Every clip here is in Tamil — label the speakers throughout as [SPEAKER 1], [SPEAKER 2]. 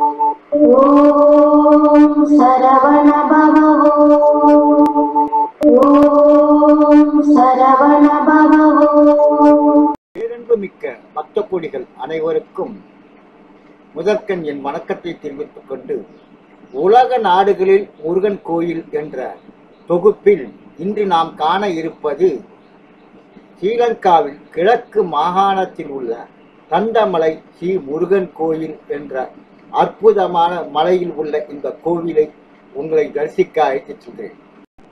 [SPEAKER 1] ஓம் சரவண பவோ ஓம்
[SPEAKER 2] பேரன்புமிக்க பக்த கோடிகள் அனைவருக்கும் முதற்கண் என் வணக்கத்தை தெரிவித்துக் கொண்டு உலக நாடுகளில் முருகன் கோயில் என்ற தொகுப்பில் இன்று நாம் காண இருப்பது ஸ்ரீலங்காவில் கிழக்கு மாகாணத்தில் உள்ள தண்டமலை ஸ்ரீ முருகன் கோயில் என்ற அற்புதமான மலையில் உள்ள இந்த கோவிலை உங்களை தரிசிக்க அழைத்துச் செல்கிறேன்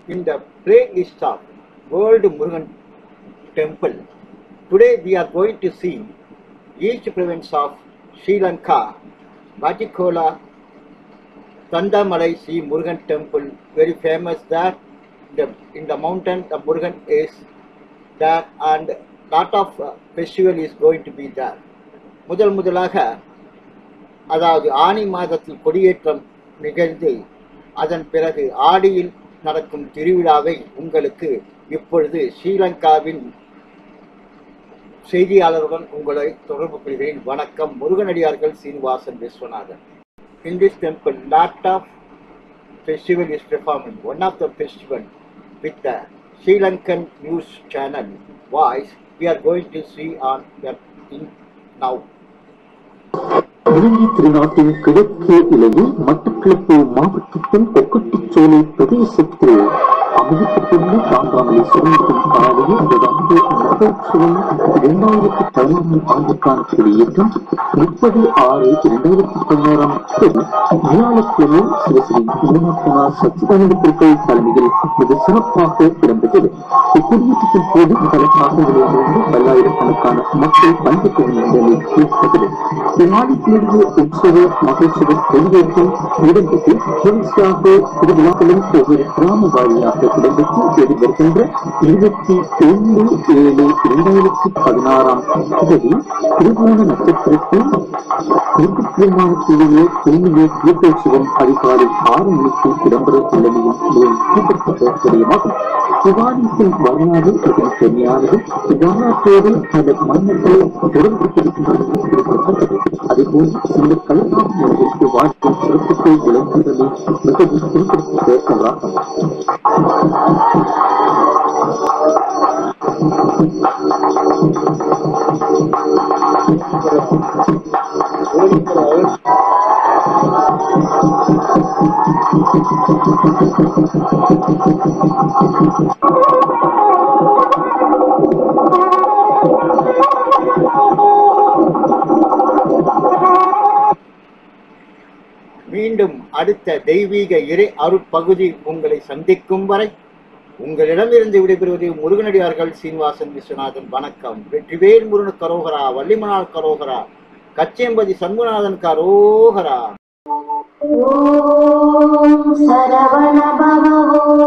[SPEAKER 2] இந்த play list of world Murugan temple today we are going to see east province of Sri Lanka Vattikola Thanthamalai Sri Murugan temple very famous there the, in the mountain the Murugan is there and lot of uh, festival is going to be there முதல் முதலாக அதாவது ஆனி மாதத்தில் கொடியேற்றம் நிகழ்ந்து அதன் பிறகு ஆடியில் நடக்கும் திருவிழாவை உங்களுக்கு இப்பொழுது ஸ்ரீலங்காவின் செய்தியாளருடன் உங்களை தொடர்பு கொள்கிறேன். வணக்கம். முருகனடியார்கள் Srinivasan Viswanathan. In this temple lot of festival is performing one of the festival with the Sri Lankan news channel voice we are going to see on in now
[SPEAKER 3] Ilangai திருநாட்டின் கிழக்கே இலையில் மட்டக்களப்பு மாவட்டத்தின் கொக்கட்டிச்சோலை பிரதேசத்தில் அமைக்கப்பட்டுள்ள தாண்டாமலை சுரங்கத்தின் ஆலய இந்த மகோத்சவம் இரண்டாயிரத்தி பதினொன்று ஆண்டுக்கான கொடியேற்றம் முப்பது ஆறு இரண்டாயிரத்தி பதினாறாம் வியாழக்கிழமை சிவஸ்ரீ உமாகுமார் சச்சிதானந்த திருக்கோயில் தலைமையில் மிக சிறப்பாக இடம்பெற்றது இக்குடியேற்றத்தின் போது பல மாதங்களிலிருந்து பல்லாயிரக்கணக்கான மக்கள் பங்கு கொண்டிருந்ததை ஏற்பட்டது. நாளைக்கிடையே உற்சவ மகோற்சவ கொடியேற்றம் இடம்பெற்று தொடர்ச்சியாக திருவிழாக்களும் ஒவ்வொரு கிராம வாரியாக இடம்பெற்று தேடி வருகின்ற இருபத்தி ஒன்று ஏழு இரண்டாயிரத்தி பதினாறாம் தேதி திருவோண நட்சத்திரத்தில் முக்கியமான தீவிர திரும்பிய தீர்த்தோற்சவம் அதிகாலை ஆறு மணிக்கு இடம்பெற உள்ளமையும் மிகவும் குறிப்பிடத்தக்க விடயமாகும் விவாதத்தின் வரலாறு மிகவும் பெருமையானது வரலாற்றோடு அந்த மன்னர்களை தொடர்பு அதேபோல் இந்த கலப்பாக மனிதருக்கு வாழ்க்கை சிறப்புகளை விளங்குவதிலே மிகவும் குறிப்பிடத்தக்கதாக Thank you.
[SPEAKER 2] மீண்டும் அடுத்த தெய்வீக இறை அருட்பகுதி உங்களை சந்திக்கும் வரை உங்களிடமிருந்து விடைபெறுவது முருகனடியார்கள் சீனிவாசன் விஸ்வநாதன். வணக்கம். வெற்றிவேல் முருகன் கரோகரா வள்ளிமனால் கரோகரா கச்சேம்பதி சண்முகநாதன் கரோகரா.
[SPEAKER 1] ॐ शरवण भव